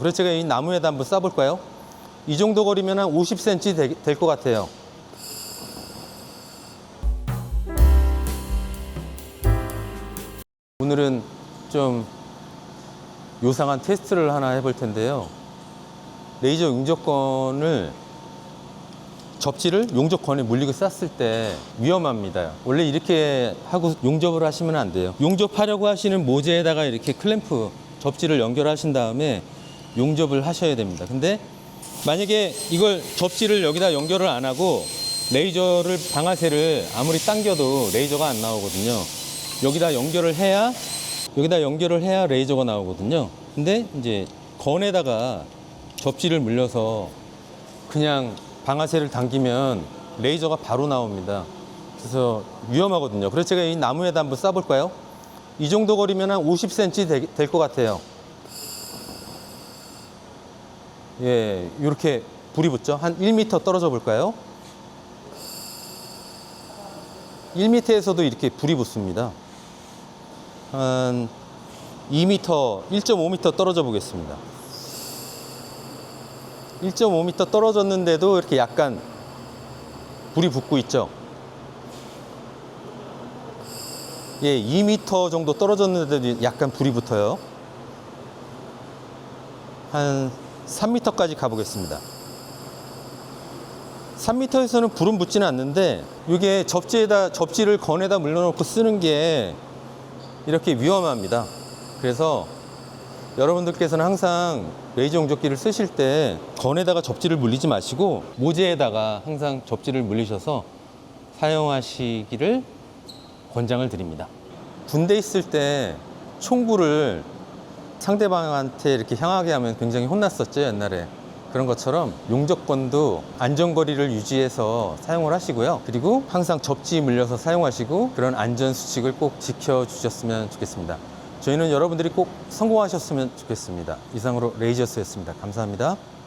그래서 제가 이 나무에다 한번 쏴볼까요? 이 정도 거리면 한 50cm 될 것 같아요. 오늘은 좀 요상한 테스트를 하나 해볼 텐데요. 레이저 용접권을 접지를 용접권에 물리고 쐈을 때 위험합니다. 원래 이렇게 하고 용접을 하시면 안 돼요. 용접하려고 하시는 모재에다가 이렇게 클램프 접지를 연결하신 다음에 용접을 하셔야 됩니다. 근데 만약에 이걸 접지를 여기다 연결을 안 하고 레이저를 방아쇠를 아무리 당겨도 레이저가 안 나오거든요. 여기다 연결을 해야 여기다 연결을 해야 레이저가 나오거든요. 근데 이제 건에다가 접지를 물려서 그냥 방아쇠를 당기면 레이저가 바로 나옵니다. 그래서 위험하거든요. 그래서 제가 이 나무에다 한번 쏴볼까요? 이 정도 거리면 한 50cm 될 것 같아요. 예, 이렇게 불이 붙죠. 한 1m 떨어져 볼까요? 1m에서도 이렇게 불이 붙습니다. 한 2m, 1.5m 떨어져 보겠습니다. 1.5m 떨어졌는데도 이렇게 약간 불이 붙고 있죠. 예, 2m 정도 떨어졌는데도 약간 불이 붙어요. 한 3m까지 가보겠습니다. 3m에서는 불은 붙지는 않는데 이게 접지에다 접지를 건에다 물려놓고 쓰는 게 이렇게 위험합니다. 그래서 여러분들께서는 항상 레이저 용접기를 쓰실 때 건에다가 접지를 물리지 마시고 모재에다가 항상 접지를 물리셔서 사용하시기를 권장을 드립니다. 군대 있을 때 총구를 상대방한테 이렇게 향하게 하면 굉장히 혼났었죠 옛날에. 그런 것처럼 용접권도 안전거리를 유지해서 사용을 하시고요. 그리고 항상 접지 물려서 사용하시고 그런 안전 수칙을 꼭 지켜주셨으면 좋겠습니다. 저희는 여러분들이 꼭 성공하셨으면 좋겠습니다. 이상으로 레이저스였습니다. 감사합니다